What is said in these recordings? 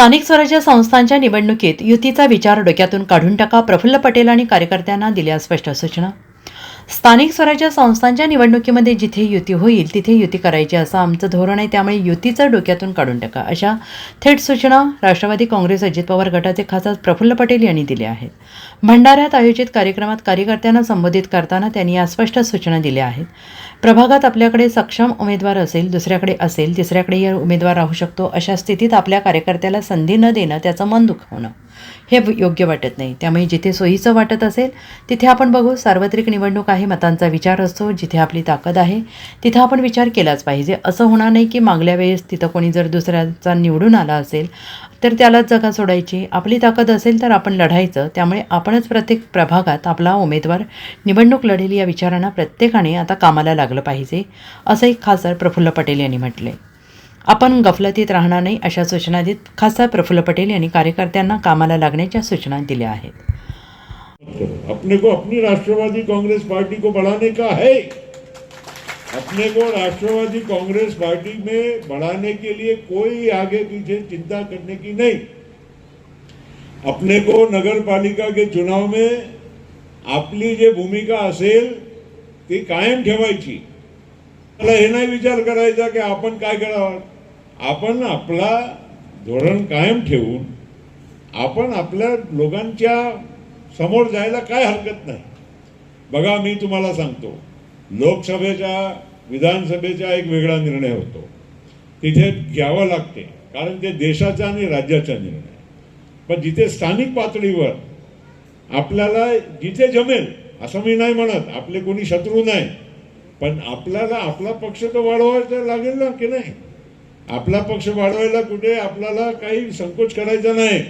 स्थानिक स्वराज्य संस्थांच्या निवडणुकीत युतीचा विचार डोक्यातून काढून टाका प्रफुल्ल पटेल आणि कार्यकर्त्यांना दिल्या स्पष्ट सूचना. स्थानिक स्वराज्य संस्थांच्या निवडणुकीमध्ये जिथे युती होईल तिथे युती करायची असं आमचं धोरण आहे. त्यामुळे युतीचं डोक्यातून काढून टाका. अशा थेट सूचना राष्ट्रवादी काँग्रेस अजित पवार गटाचे खासदार प्रफुल्ल पटेल यांनी दिल्या आहेत. भंडाऱ्यात आयोजित कार्यक्रमात कार्यकर्त्यांना संबोधित करताना त्यांनी या स्पष्ट सूचना दिल्या आहेत. प्रभागात आपल्याकडे सक्षम उमेदवार असेल दुसऱ्याकडे असेल तिसऱ्याकडे या उमेदवार राहू शकतो अशा स्थितीत आपल्या कार्यकर्त्याला संधी न देणं त्याचं मन दुखावणं. हे योग्य वाटत नाही. त्यामुळे जिथे सोयीचं वाटत असेल तिथे आपण बघू. सार्वत्रिक निवडणूक आहे मतांचा विचार असतो जिथे आपली ताकद आहे तिथं आपण विचार केलाच पाहिजे. असं होणार नाही की मागल्या वेळेस तिथं कोणी जर दुसऱ्याचा निवडून आला असेल तर त्यालाच जगा सोडायची. आपली ताकद असेल तर आपण लढायचं. त्यामुळे आपणच प्रत्येक प्रभागात आपला उमेदवार निवडणूक लढेल या विचारांना प्रत्येकाने आता कामाला लागलं पाहिजे असंही खासदार प्रफुल्ल पटेल यांनी म्हटले आपण गफलतीत राहणार नाही अशा सूचना देत खासदार प्रफुल्ल पटेल यांनी कार्यकर्त्यांना कामाला लागण्याच्या सूचना दिल्या आहेत. अपने को अपनी राष्ट्रवादी कांग्रेस पार्टी को बढ़ाने का है। अपने को राष्ट्रवादी कांग्रेस पार्टी में बढ़ाने के लिए कोई आगे पीछे चिंता करने की नहीं। अपने को नगर पालिका के चुनाव में आपली जे भूमिका असेल ती कायम ठेवायची। मला हे नाही विचार करायचा की आपण काय करावं? आपण आपला धोरण कायम ठेवून आपण आपल्या लोकांच्या समोर जायला काय हरकत नाही. बघा मी तुम्हाला सांगतो. लोकसभेच्या विधानसभेचा एक वेगळा निर्णय होतो. तिथे घ्यावं लागते कारण ते देशाचा आणि राज्याचा निर्णय. पण जिथे स्थानिक पातळीवर आपल्याला जिथे जमेल असं मी नाही म्हणत. आपले कोणी शत्रू नाही. पण आपल्याला आपला पक्ष तर वाढवायचा लागेल ना की नाही? आपला पक्ष वाढवायला कुठे आपल्याला काही संकोच करायचा नाही.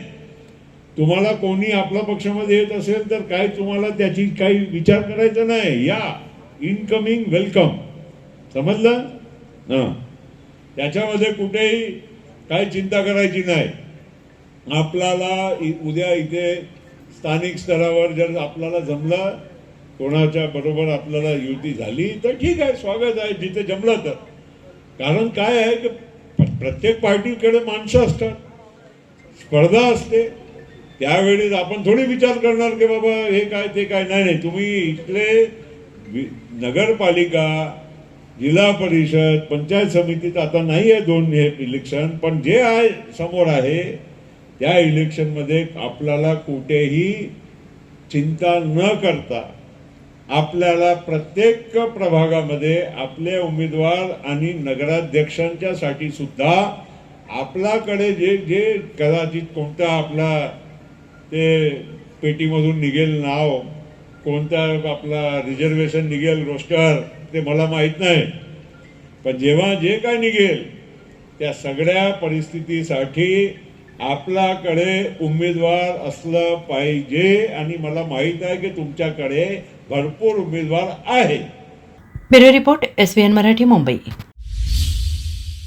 तुम्हाला कोणी आपल्या पक्षामध्ये येत असेल तर काय तुम्हाला त्याची काही विचार करायचा नाही. या इनकमिंग वेलकम समजलं? हां. त्याच्यामध्ये कुठेही काही चिंता करायची नाही. आपल्याला इ- उद्या इथे स्थानिक स्तरावर जर आपल्याला जमलं कोणाच्या बरोबर आपल्याला युती झाली तर ठीक आहे स्वागत आहे जिथे जमलं तर. कारण काय आहे की प्रत्येक पार्टीकडे माणसं असतात. स्पर्धा असते. त्यावेळेस आपण थोडी विचार करणार की बाबा हे काय ते काय. नाही नाही तुम्ही इथले वि- नगरपालिका जिल्हा परिषद पंचायत समितीत आता नाही आहे दोन हे इलेक्शन पण जे आहे समोर आहे त्या इलेक्शनमध्ये आपल्याला कुठेही चिंता न करता आपल्याला प्रत्येक प्रभागामध्ये आपले उमेदवार आणि नगराध्यक्षांच्यासाठी सुद्धा आपल्याकडे जे जे कदाचित कोणता आपला ते पेटीमधून निघेल नाव कोणता आपला रिझर्वेशन निघेल रोस्टर ते मला माहीत नाही. पण जेव्हा जे काय निघेल त्या सगळ्या परिस्थितीसाठी आपल्याकडे उमेदवार असलं पाहिजे आणि मला माहीत आहे की तुमच्याकडे भरपूर उमेदवार आहे. Bureau report S B N Marathi Mumbai.